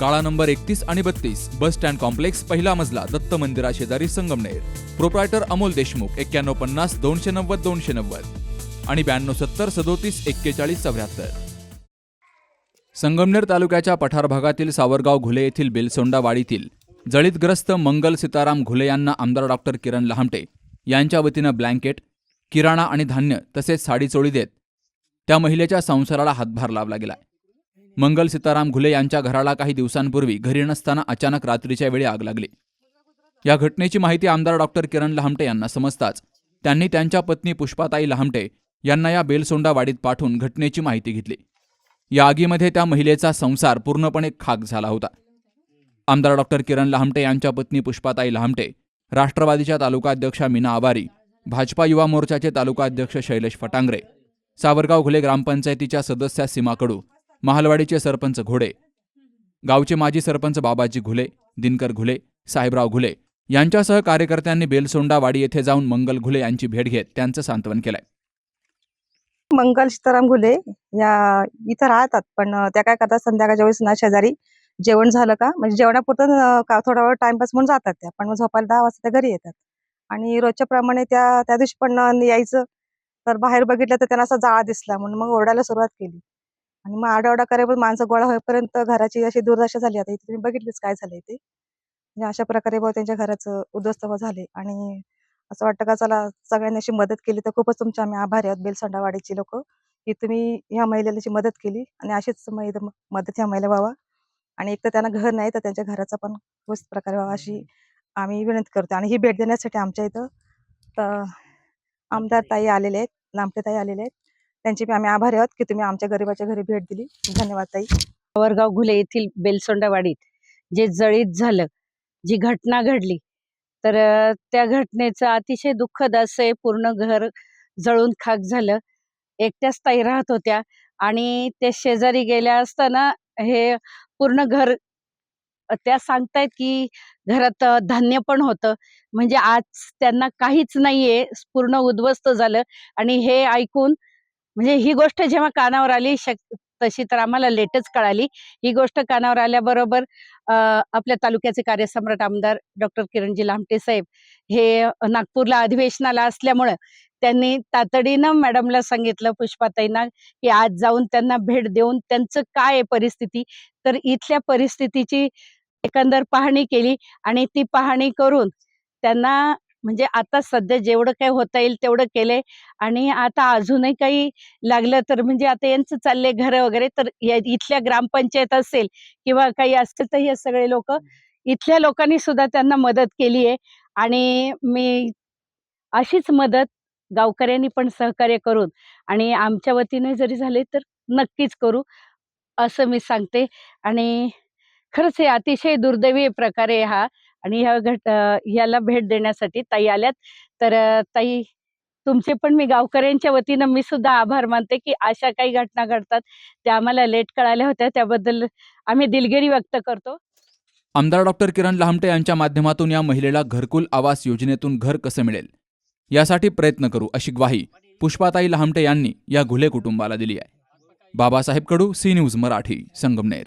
काळा नंबर एकतीस आणि बत्तीस बस स्टँड कॉम्प्लेक्स पहिला मजला दत्त मंदिरा शेजारी संगमनेर. प्रोप्रायटर अमोल देशमुख एक्क्याण्णव पन्नास दोनशे नव्वद दोनशे नव्वद. आणि ब्याण्णव सत्तर सदोतीस एक्केचाळीस चौऱ्याहत्तर. संगमनेर तालुक्याच्या पठार भागातील सावरगाव घुले येथील बेलसोंडा वाडीतील जळीतग्रस्त मंगल सीताराम घुले यांना आमदार डॉक्टर किरण लहामटे यांच्या वतीनं ब्लँकेट किराणा आणि धान्य तसेच साडी चोळी देत त्या महिलेच्या संसाराला हातभार लावला गेलाय. मंगल सीताराम घुले यांच्या घराला काही दिवसांपूर्वी घरी नसताना अचानक रात्रीच्या वेळी आग लागली. या घटनेची माहिती आमदार डॉक्टर किरण लहामटे यांना समजताच. त्यांनी त्यांच्या पत्नी पुष्पाताई लहामटे यांना या बेलसोंडा वाडीत पाठवून घटनेची माहिती घेतली. या आगीमध्ये त्या महिलेचा संसार पूर्णपणे खाक झाला होता. आमदार डॉक्टर किरण लहामटे यांच्या पत्नी पुष्पाताई लहामटे राष्ट्रवादीच्या तालुकाध्यक्षा मीना आबारी भाजपा युवा मोर्चाचे तालुकाध्यक्ष शैलेश फटांगरे सावरगाव घुले ग्रामपंचायतीच्या सदस्या सीमा कडू महालवाडीचे सरपंच घोडे गावचे माजी सरपंच बाबाजी घुले दिनकर घुले साहेबराव घुले यांच्यासह कार्यकर्त्यांनी बेलसोंडा वाडी येथे जाऊन मंगल घुले यांची भेट घेत त्यांचं सांत्वन केलंय. मंगल सीताराम घुले या इथं राहतात पण त्या काय करतात संध्याकाळच्या वेळेस ना शेजारी जेवण झालं का म्हणजे जेवणापुरतं थोडा वेळ टाइमपास म्हणून जातात त्या पण मग झोपायला दहा वाजता घरी येतात. आणि रोजच्या प्रमाणे त्या त्या दिवशी पण यायचं तर बाहेर बघितलं तर त्यांना असा जाळा दिसला म्हणून मग ओरडायला सुरुवात केली. आणि मग आरडाओरडा करायला माणसं गोळा होईपर्यंत घराची अशी दुर्दशा झाली. आता इथे तुम्ही बघितलीच काय झालंय ते. म्हणजे अशा प्रकारे भाऊ त्यांच्या घराचं उद्ध्वस्त झाले. आणि असं वाटतं का चला सगळ्यांनी अशी मदत केली तर खूपच तुमचे आम्ही आभारी आहोत. बेलसंडावाडीची लोक. की तुम्ही ह्या महिलेची मदत केली आणि अशीच मदत मदत ह्या महिला व्हावा. आणि एक तर त्यांना घर नाही तर त्यांच्या घराचा पण व्यवस्थित प्रकारे व्हावा अशी आम्ही विनंती करतो. आणि ही भेट देण्यासाठी आमच्या इथं तर आमदार ताई आलेले आहेत लांबटे ताई आलेले आहेत. त्यांचे बी आम्ही आभारी आहोत की तुम्ही आमच्या गरिबाच्या घरी भेट दिली. धन्यवाद ताई. वरगाव घुले येथील बेलसोंडावाडीत जे जळीत झालं जी घटना घडली तर त्या घटनेचं अतिशय दुःखद असं पूर्ण घर जळून खाक झालं. एकट्याच ताई राहत होत्या आणि ते शेजारी गेल्या असताना हे पूर्ण घर त्या सांगतायत की घरात धान्य पण होतं. म्हणजे आज त्यांना काहीच नाहीये पूर्ण उद्ध्वस्त झालं आणि हे ऐकून म्हणजे ही गोष्ट जेव्हा कानावर आली शक तशी तर आम्हाला लेटच कळाली. ही गोष्ट कानावर आल्याबरोबर आपल्या तालुक्याचे कार्यसम्राट आमदार डॉक्टर किरणजी लामटे साहेब हे नागपूरला अधिवेशनाला असल्यामुळं त्यांनी तातडीनं मॅडमला सांगितलं पुष्पाताईंना की आज जाऊन त्यांना भेट देऊन त्यांचं काय आहे परिस्थिती? तर इथल्या परिस्थितीची एकंदर पाहणी केली आणि ती पाहणी करून त्यांना म्हणजे आता सध्या जेवढं काही होता येईल तेवढं केलंय आणि आता अजूनही काही लागलं तर म्हणजे आता यांचं चाललंय घर वगैरे तर इथल्या ग्रामपंचायत असेल किंवा काही असेल तर हे सगळे लोक इथल्या लोकांनी सुद्धा त्यांना मदत केली आहे. आणि मी अशीच मदत गावकऱ्यांनी पण सहकार्य करून आणि आमच्या वतीने जरी झाले तर नक्कीच करू असं मी सांगते. आणि खरंच हे अतिशय दुर्दैवी प्रकारे हा आणि ह्या घट ह्याला भेट देण्यासाठी ताई आल्यात. तर ताई तुमचे पण मी गावकऱ्यांच्या वतीनं मी सुद्धा आभार मानते की अशा काही घटना घडतात. त्या आम्हाला लेट कळाल्या होत्या. त्याबद्दल आम्ही दिलगिरी व्यक्त करतो. आमदार डॉक्टर किरण लहामटे यांच्या माध्यमातून या महिलेला घरकुल आवास योजनेतून घर कसं मिळेल? यासाठी प्रयत्न करू अशी ग्वाही पुष्पाताई लहमटे यांनी या घुले कुटुंबाला दिली आहे. Babasaheb Kadu C news Marathi Sangamner.